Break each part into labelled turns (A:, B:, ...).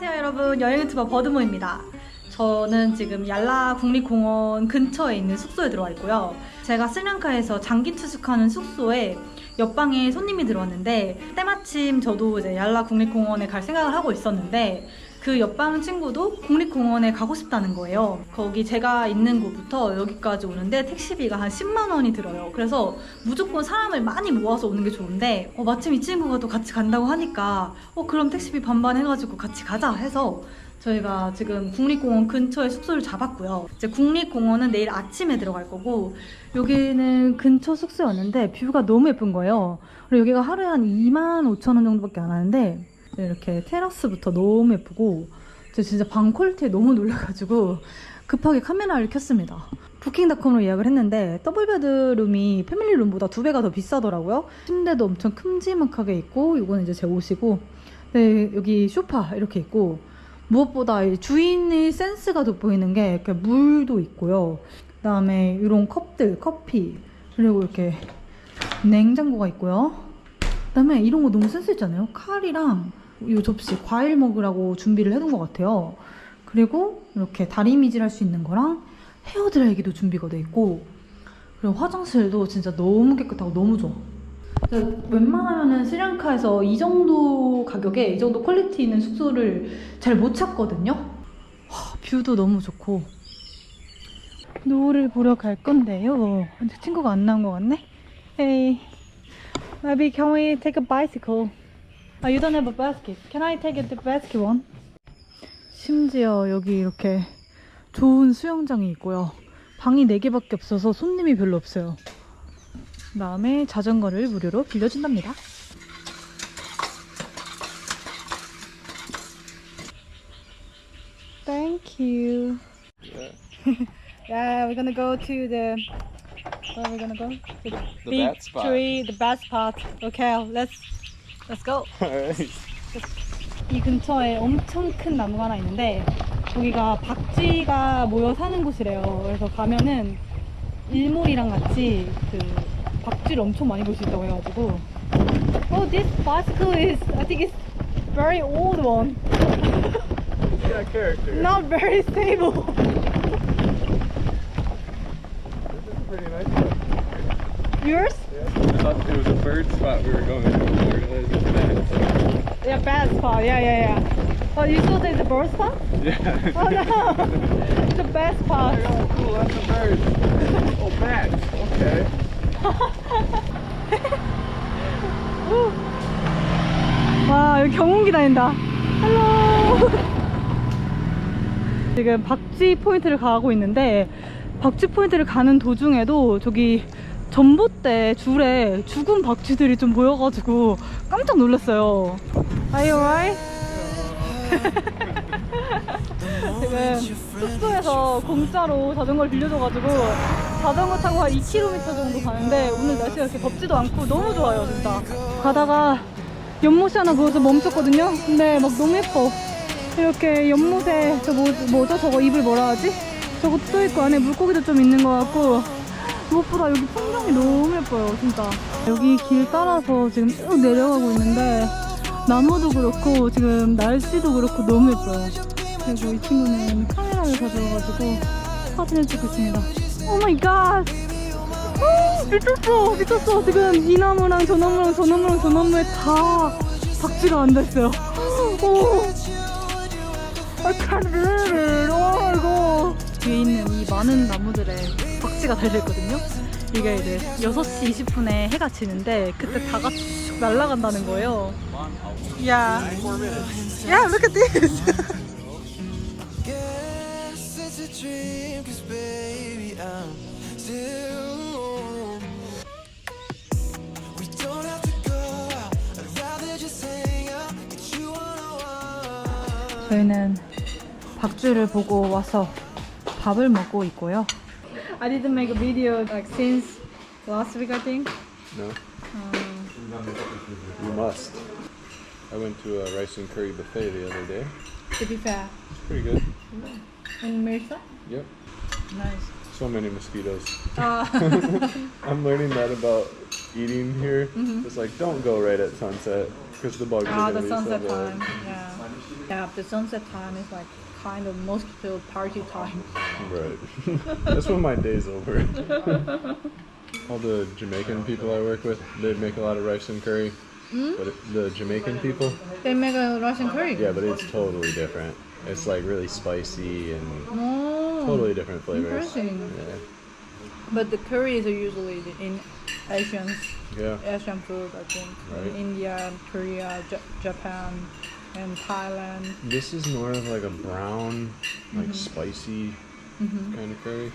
A: 안녕하세요 여러분. 여행 유튜버 버드모입니다. 저는 지금 얄라 국립공원 근처에 있는 숙소에 들어와 있고요. 제가 스리랑카에서 장기 투숙하는 숙소에 옆방에 손님이 들어왔는데 때마침 저도 이제 얄라 국립공원에 갈 생각을 하고 있었는데 그 옆방 친구도 국립공원에 가고 싶다는 거예요. 거기 제가 있는 곳부터 여기까지 오는데 택시비가 한 10만 원이 들어요. 그래서 무조건 사람을 많이 모아서 오는 게 좋은데 어, 마침 이 친구가 또 같이 간다고 하니까 어 그럼 택시비 반반 해가지고 같이 가자 해서 저희가 지금 국립공원 근처에 숙소를 잡았고요. 이제 국립공원은 내일 아침에 들어갈 거고 여기는 근처 숙소였는데 뷰가 너무 예쁜 거예요. 그리고 여기가 하루에 한 2만 5천 원 정도밖에 안 하는데 이렇게 테라스부터 너무 예쁘고 저 진짜 방 퀄리티에 너무 놀라가지고 급하게 카메라를 켰습니다. 부킹닷컴으로 예약을 했는데 더블 베드룸이 패밀리 룸보다 두 배가 더 비싸더라고요. 침대도 엄청 큼지막하게 있고 이거는 이제 제 옷이고 네, 여기 소파 이렇게 있고 무엇보다 이 주인의 센스가 돋보이는 게 이렇게 물도 있고요. 그다음에 이런 컵들, 커피 그리고 이렇게 냉장고가 있고요. 그다음에 이런 거 너무 센스 있잖아요. 칼이랑 이 접시 과일 먹으라고 준비를 해둔 것 같아요. 그리고 이렇게 다리 미질 할 수 있는 거랑 헤어 드라이기도 준비가 돼 있고 그리고 화장실도 진짜 너무 깨끗하고 너무 좋아. 웬만하면은 스리랑카에서 이 정도 가격에 이 정도 퀄리티 있는 숙소를 잘 못 찾거든요. 와, 뷰도 너무 좋고 노을을 보러 갈 건데요. 근데 친구가 안 나온 것 같네. Hey, maybe can we take a bicycle? Ah, you don't have a basket. Can I take the basket one? 심지어 여기 이렇게 좋은 수영장이 있고요. 방이 4개밖에 없어서 손님이 별로 없어요. 그 다음에 자전거를 무료로 빌려준답니다. Thank you. yeah, we're gonna go to the. Where are we gonna go? The,
B: The
A: big tree, the bat spot. Okay, let's let's go. 이 근처에 엄청 큰 나무가 하나 있는데 거기가 박쥐가 모여 사는 곳이래요. 그래서 가면은 일몰이랑 같이 그 박쥐를 엄청 많이 볼 수 있다고 해가지고 Oh, this bicycle is I think it's very old one.
B: Yeah, character.
A: Not very stable.
B: This is pretty nice.
A: Yours?
B: Yeah. I thought it was a bird spot we were going to. I realized it's bad.
A: Yeah, bad spot. Yeah, yeah, yeah. Oh, you saw there's a bird spot?
B: Yeah.
A: Oh no, it's the best spot.
B: Oh, cool. That's a bird. Oh, bats. Okay.
A: 와 여기 경운기 다닌다 헬로 지금 박쥐 포인트를 가고 있는데 박쥐 포인트를 가는 도중에도 저기 전봇대 줄에 죽은 박쥐들이 좀 보여가지고 깜짝 놀랐어요. Are you alright? 지금 숙소에서 공짜로 자전거를 빌려줘가지고 자전거 타고 한 2km 정도 가는데 오늘 날씨가 이렇게 덥지도 않고 너무 좋아요 진짜. 가다가 연못이 하나 보여서 멈췄거든요? 근데 막 너무 예뻐. 이렇게 연못에 저 뭐, 뭐죠? 저거 입을 뭐라 하지? 저것도 써있고 안에 물고기도 좀 있는 것 같고 무엇보다 여기 풍경이 너무 예뻐요 진짜. 여기 길 따라서 지금 쭉 내려가고 있는데 나무도 그렇고 지금 날씨도 그렇고 너무 예뻐요. 그리고 이 친구는 카메라를 가져와가지고 사진을 찍고 있습니다. 오 마이 갓 미쳤어 미쳤어. 지금 이 나무랑 저 나무랑 저 나무랑 저 나무에 다 박쥐가 앉아있어요. 오! Can't believe it. 오 이거. 뒤에 있는 이 많은 나무들에 박쥐가 달려있거든요 이게 이제 6시 20분에 해가 지는데 그때 다 같이 쭉 날아간다는 거예요 야 야, look at this 저희는 박쥐를 보고 와서 밥을 먹고 있고요. I didn't make a video like since last week I think.
B: No. You must. I went to a rice and curry buffet the other day.
A: To be fair.
B: It's pretty good.
A: In Mirsa?
B: Yep.
A: Nice.
B: So many mosquitoes.
A: Uh,
B: I'm learning that about eating here.
A: Mm-hmm.
B: It's like don't go right at sunset because the bugs
A: Ah,
B: are
A: the
B: gonna be so
A: sunset
B: bad.
A: time. Yeah. Yeah, the sunset time is like kind of mosquito party time.
B: Right. That's when my day's over. All the Jamaican people I work with, they make a lot of rice and curry.
A: Hmm?
B: But it, the Jamaican people,
A: They make a Russian curry.
B: yeah, but it's totally different. It's like really spicy and
A: Oh,
B: totally different flavors.
A: interesting.
B: Yeah.
A: But the curries are usually in Asian
B: Yeah.
A: Asian food, I think.
B: Right.
A: In India, Korea, J- Japan, and Thailand.
B: This is more of like a brown, like
A: Mm-hmm.
B: spicy kind of curry.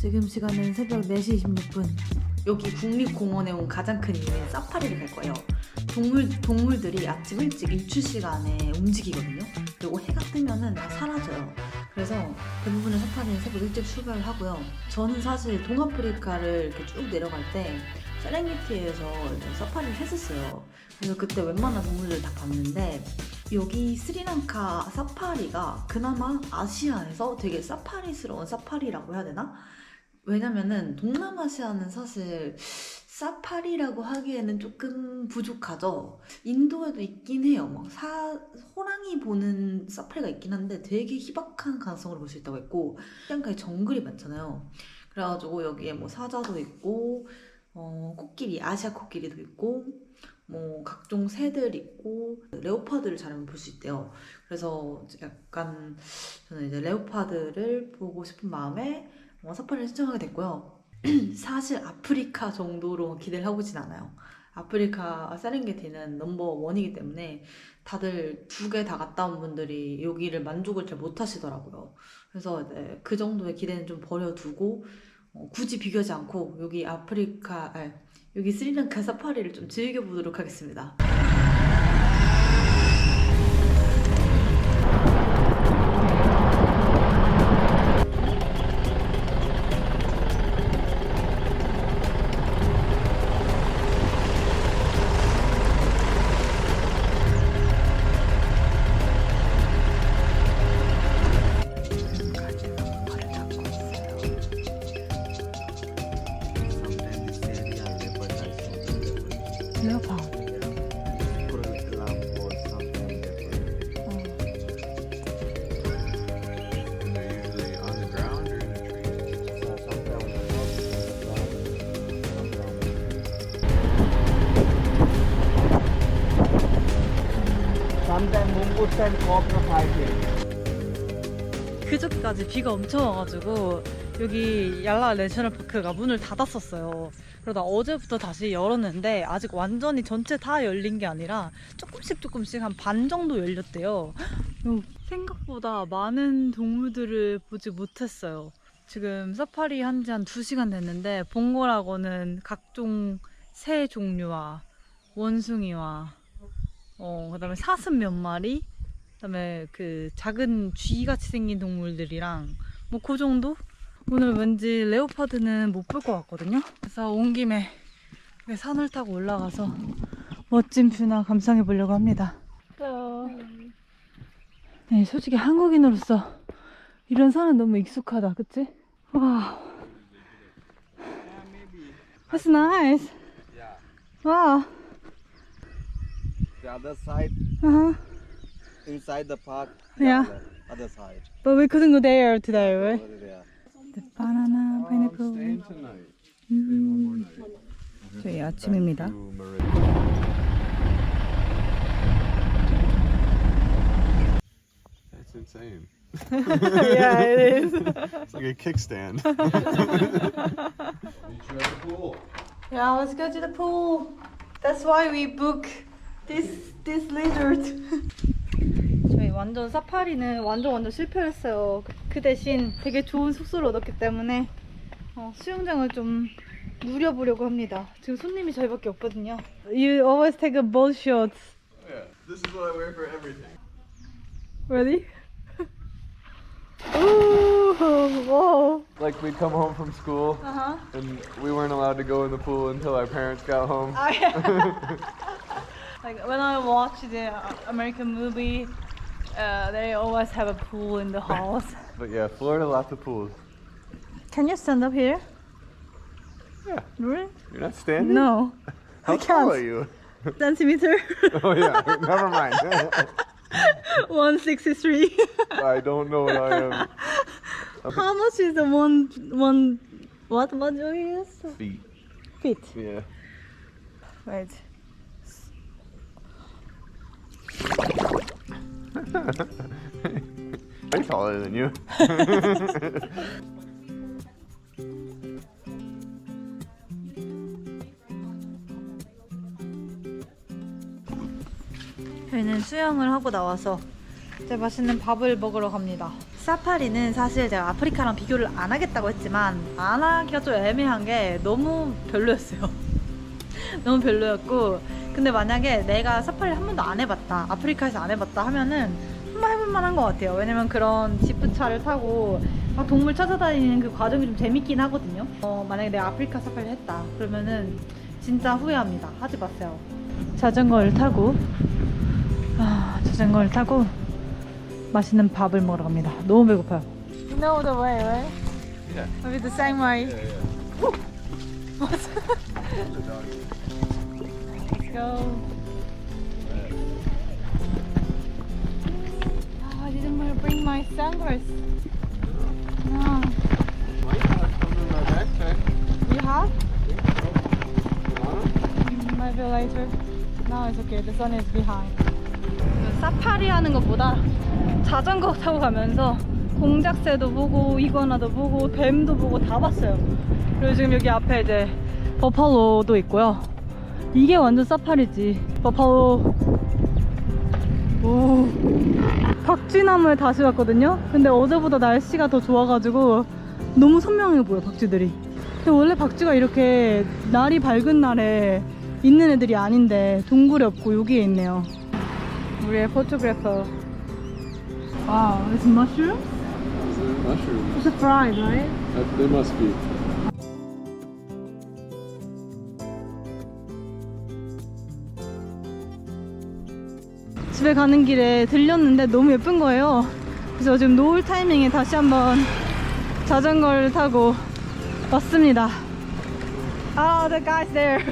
C: 지금 시간은 새벽 4시 26분. 여기 국립공원에 온 가장 큰 이유는 사파리를 갈 거예요. 동물, 동물들이 아침 일찍 일출 시간에 움직이거든요. 그리고 해가 뜨면은 다 사라져요. 그래서 대부분의 사파리는 새벽 일찍 출발을 하고요. 저는 사실 동아프리카를 이렇게 쭉 내려갈 때 세렝게티에서 사파리를 했었어요. 그래서 그때 웬만한 동물들 다 봤는데 여기 스리랑카 사파리가 그나마 아시아에서 되게 사파리스러운 사파리라고 해야 되나? 왜냐면은 동남아시아는 사실 사파리라고 하기에는 조금 부족하죠. 인도에도 있긴 해요. 막 사, 호랑이 보는 사파리가 있긴 한데 되게 희박한 가능성으로 볼 수 있다고 했고 스리랑카에 정글이 많잖아요. 그래가지고 여기에 뭐 사자도 있고 어, 코끼리, 아시아 코끼리도 있고 뭐 각종 새들 있고 레오파드를 잘볼수 있대요. 그래서 약간 저는 이제 레오파드를 보고 싶은 마음에 어, 사파리를 신청하게 됐고요. 사실 아프리카 정도로 기대를 하고 있진 않아요. 아프리카 세렝게티는 넘버 원이기 때문에 다들 두 개 다 갔다 온 분들이 여기를 만족을 잘 못하시더라고요. 그래서 그 정도의 기대는 좀 버려두고 어, 굳이 비교하지 않고 여기 아프리카, 아니, 여기 스리랑카 사파리를 좀 즐겨보도록 하겠습니다.
D: Fighting.
A: 그저께까지 비가 엄청 와가지고 여기 얄라 내셔널 파크가 문을 닫았었어요. 그러다 어제부터 다시 열었는데 아직 완전히 전체 다 열린 게 아니라 조금씩 조금씩 한 반 정도 열렸대요. 어, 생각보다 많은 동물들을 보지 못했어요. 지금 사파리 한 지 한 2시간 됐는데 본 거라고는 각종 새 종류와 원숭이와 어, 그 다음에 사슴 몇 마리 그 다음에 그 작은 쥐 같이 생긴 동물들이랑 뭐 그 정도? 오늘 왠지 레오파드는 못 볼 것 같거든요. 그래서 온 김에 산을 타고 올라가서 멋진 뷰나 감상해 보려고 합니다. 네, 솔직히 한국인으로서 이런 산은 너무 익숙하다, 그치? 와. That's nice. Wow.
D: The other side,
A: Uh-huh.
D: inside the park.
A: Yeah.
D: the Other side.
A: But we couldn't go there today, right?
D: Over there.
A: The banana,
B: I'm
A: pineapple.
B: staying tonight. Staying one more night.
A: 저희 아침입니다.
B: To Meridian. That's insane.
A: yeah, it is.
B: It's like a kickstand.
A: Yeah, let's go to the pool. That's why we book this this lizard. 완전 사파리는 완전 완전 실패했어요. 그- 그 대신 되게 좋은 숙소를 얻었기 때문에 어, 수영장을 좀 누려보려고 합니다. 지금 손님이 저희밖에 없거든요. You always take a boat shots.
B: yeah, this is what I wear for everything.
A: Ready? Ooh. Whoa.
B: Like we'd come home from school
A: Uh-huh.
B: and we weren't allowed to go in the pool until our parents got home.
A: like when I watch the uh, American movie, uh, they always have a pool in the house.
B: But yeah, Florida, lots of pools.
A: Can you stand up here?
B: Yeah.
A: Really?
B: You're not standing?
A: No.
B: How
A: I
B: tall
A: can't.
B: are you?
A: Centimeter.
B: Oh yeah, never mind.
A: 163.
B: I don't know what I am.
A: How much is the one one what what do you use?
B: Feet.
A: Feet.
B: Yeah.
A: Wait.
B: I'm taller than you.
A: 저희는 수영을 하고 나와서 이제 맛있는 밥을 먹으러 갑니다. 사파리는 사실 제가 아프리카랑 비교를 안 하겠다고 했지만 안 하기가 좀 애매한 게 너무 별로였어요. 너무 별로였고 근데 만약에 내가 사파리를 한 번도 안 해봤다 아프리카에서 안 해봤다 하면은 한번 해볼 만한 것 같아요. 왜냐면 그런 지프차를 타고 막 동물 찾아다니는 그 과정이 좀 재밌긴 하거든요. 어, 만약에 내가 아프리카 사파리를 했다 그러면은 진짜 후회합니다. 하지 마세요. 자전거를 타고 아, 자전거를 타고 맛있는 밥을 먹으러 갑니다. 너무 배고파요. You know the way, right?
B: Yeah.
A: Maybe the same way.
B: Yeah, yeah.
A: Go. Oh, I didn't bring my sunglasses. No. You have?
B: Want?
A: Mm, Maybe later. No, it's okay. The sun is behind. 사파리 하는 것보다 자전거 타고 가면서 공작새도 보고 이거나도 보고 뱀도 보고 다 봤어요. 그리고 지금 여기 앞에 이제 버팔로도 있고요. 이게 완전 사파리지. 버팔로. 오. 박쥐나무에 다시 왔거든요. 근데 어제보다 날씨가 더 좋아가지고 너무 선명해 보여 박쥐들이. 근데 원래 박쥐가 이렇게 날이 밝은 날에 있는 애들이 아닌데 동굴에 없고 여기에 있네요. 우리의 포토그래퍼. Wow, it's mushroom?
B: These are mushrooms.
A: It's fried, right?
B: That, they must be.
A: 집에 가는 길에 들렸는데 너무 예쁜 거예요. 그래서 지금 노을 타이밍에 다시 한번 자전거를 타고 왔습니다. Ah, the guy's there.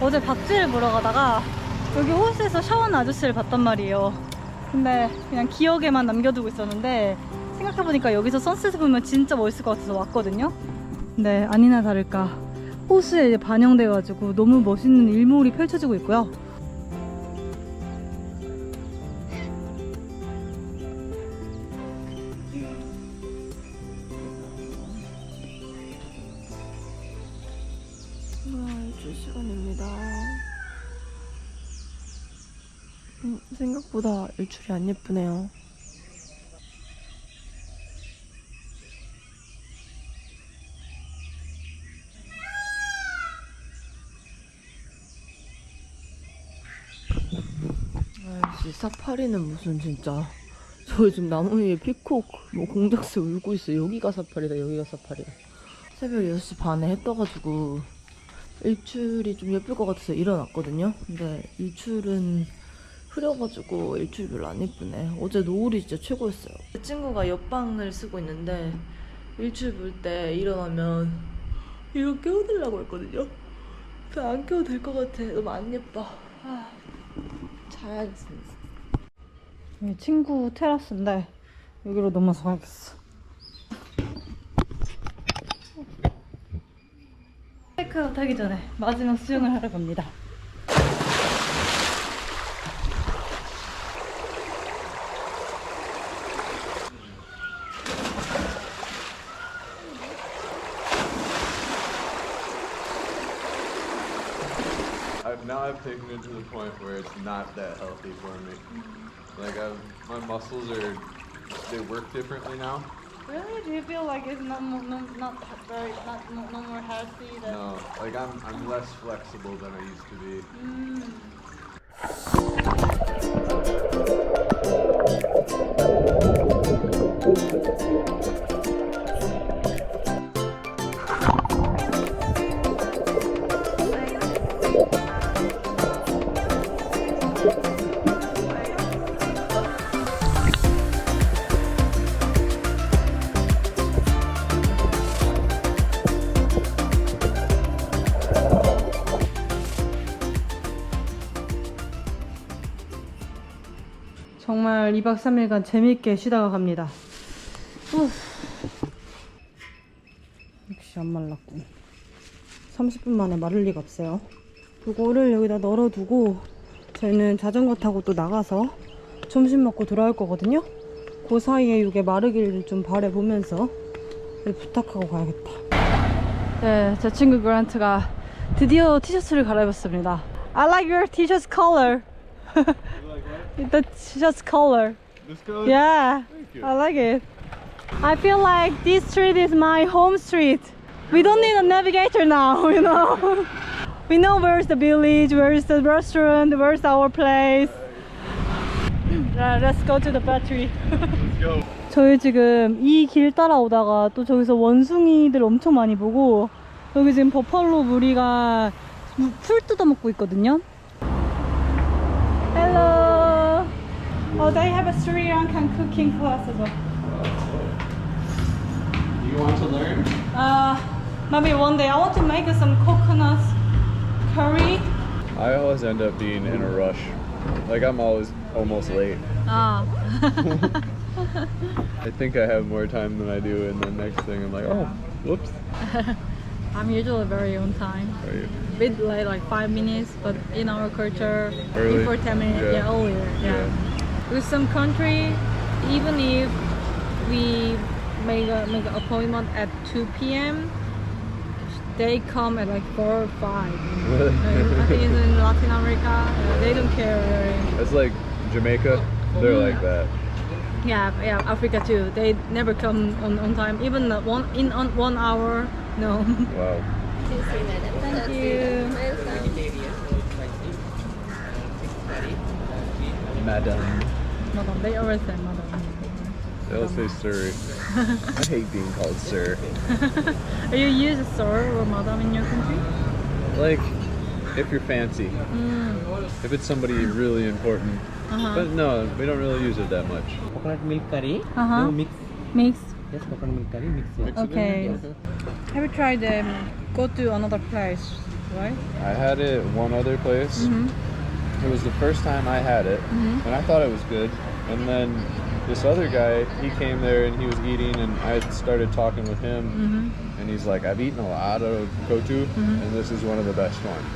A: 어제 박쥐를 보러 가다가 여기 호수에서 샤워하는 아저씨를 봤단 말이에요. 근데 그냥 기억에만 남겨두고 있었는데 생각해보니까 여기서 선셋을 보면 진짜 멋있을 것 같아서 왔거든요. 근데 아니나 다를까 호수에 반영돼가지고 너무 멋있는 일몰이 펼쳐지고 있고요.
E: 생각보다 일출이 안 예쁘네요. 아이씨, 사파리는 무슨 진짜. 저 지금 나무 위에 피콕, 뭐 공작새 울고 있어. 여기가 사파리다, 여기가 사파리다. 새벽 6시 반에 해 떠가지고 일출이 좀 예쁠 것 같아서 일어났거든요. 근데 일출은 흐려가지고 일출이 별로 안 예쁘네. 어제 노을이 진짜 최고였어요. 제 친구가 옆방을 쓰고 있는데 일출 볼 때 일어나면 이거 깨워달라고 했거든요. 근데 안 깨워도 될 것 같아. 너무 안 예뻐. 아, 자야겠습니다.
A: 여기 친구 테라스인데 여기로 넘어서 가야겠어. 체크아웃 하기 전에 마지막 수영을 하러 갑니다.
B: Now I've taken it to the point where it's not that healthy for me. Mm-hmm. Like I've, my muscles are they work differently now.
A: Really? Do you feel like it's not mo- no, not very not no, no more healthy than
B: No, like I'm I'm less flexible than I used to be.
A: 정 2박 3일간 재밌게 쉬다가 갑니다. 후. 역시 안 말랐고 30분 만에 마를 리가 없어요. 이거를 여기다 널어두고 저희는 자전거 타고 또 나가서 점심 먹고 돌아올 거거든요. 그 사이에 이게 마르기를 좀 바래보면서 부탁하고 가야겠다. 네, 제 친구 그란트가 드디어 티셔츠를 갈아입었습니다. I like your t-shirt color. the t-shirt color.
B: This color?
A: Yeah,
B: Thank you.
A: I like it. I feel like this street is my home street. We don't need a navigator now, you know. we know where's the village, where's the restaurant, where's our place. Uh, let's go to the battery.
B: Let's go.
A: 저희 지금 이 길 따라오다가 또 저기서 원숭이들 엄청 많이 보고 여기 지금 버팔로 무리가 무- 풀 뜯어먹고 있거든요. Hello. Oh, they have a Sri Lankan cooking class as well.
B: Do You want to learn?
A: Uh, maybe one day I want to make some coconut curry.
B: I always end up being in a rush. Like I'm always almost late.
A: Ah.
B: I think I have more time than I do, and the next thing I'm like, oh, whoops.
A: I'm usually very on time.
B: Are you?
A: bit late, like five minutes, but in our culture,
B: Early?
A: before 10 minutes,
B: Yeah.
A: yeah, earlier, yeah. With some country, even if we make a make an appointment at 2 p.m., they come at like 4 or 5.
B: Really?
A: I think it's in Latin America, yeah, they don't care really.
B: It's like Jamaica. They're like that.
A: Yeah, yeah, Africa too. They never come on, on time, even uh, one in on one hour. No.
B: Wow.
A: Thank you.
B: Madam.
A: Madam, they always say madam.
B: They'll say sir. I hate being called sir.
A: Are you use sir or madam in your country?
B: Like, if you're fancy.
A: Mm.
B: If it's somebody really important.
A: Uh-huh.
B: But no, we don't really use it that much.
D: coconut milk curry.
A: Uh-huh.
D: No, mix.
A: Mix.
D: Yes, coconut milk curry mix. Yeah.
B: Mix
A: Okay.
B: there?
A: Have you tried um, go to another place, right?
B: I had it one other place.
A: Mm-hmm.
B: It was the first time I had it, and I thought it was good. And then this other guy, he came there and he was eating, and I started talking with him,
A: Mm-hmm.
B: and he's like, "I've eaten a lot of kotu, and this is one of the best ones."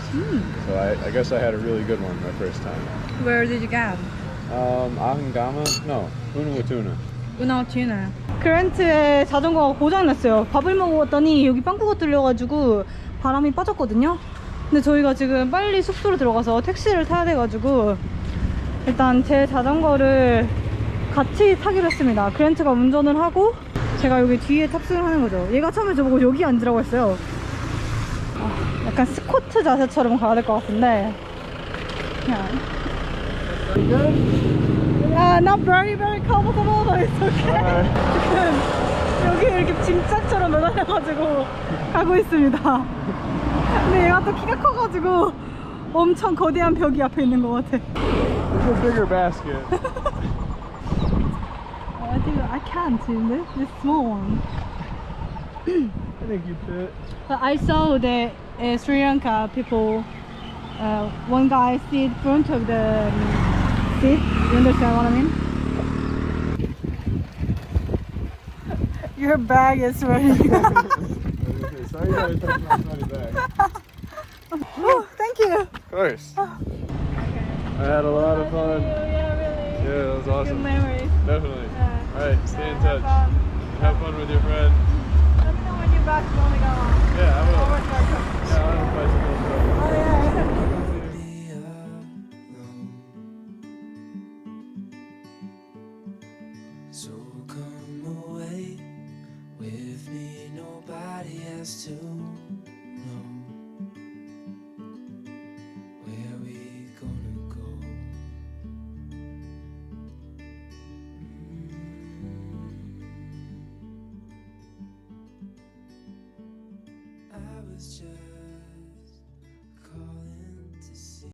B: So I, I guess I had a really good one my first time.
A: Where did you get?
B: Um, Ahangama? No, Unawatuna.
A: 우나우티나. 그랜트의 자전거가 고장났어요. 밥을 먹었더니 여기 빵꾸가 뚫려가지고 바람이 빠졌거든요. 근데 저희가 지금 빨리 숙소로 들어가서 택시를 타야 돼가지고 일단 제 자전거를 같이 타기로 했습니다. 그랜트가 운전을 하고 제가 여기 뒤에 탑승을 하는 거죠. 얘가 처음에 저보고 여기 앉으라고 했어요. 아, 약간 스쿼트 자세처럼 가야 될 것 같은데 그냥 아, not very very comfortable, it's okay. 지금 여기 이렇게 짐짝처럼 매달려가지고 가고 있습니다. 근데 얘가 또 키가 커가지고 엄청 거대한 벽이 앞에 있는 것 같아.
B: It's a bigger basket.
A: I think I can't in this, this small one.
B: I think you fit.
A: But I saw the uh, Sri Lanka people. Uh, one guy sit front of the um, seat. You understand what I mean? Your bag is ready. oh, thank you.
B: Of course. Oh. I had a lot of fun.
A: Yeah, really.
B: Yeah, that was
A: Good
B: awesome.
A: memories.
B: Definitely.
A: Yeah.
B: All right, stay in
A: Have
B: touch.
A: fun.
B: Have fun with your friend.
A: Let me know when you're back from Onagawa.
B: Yeah, I will.
A: Always welcome.
B: Yeah, I'll have a bicycle.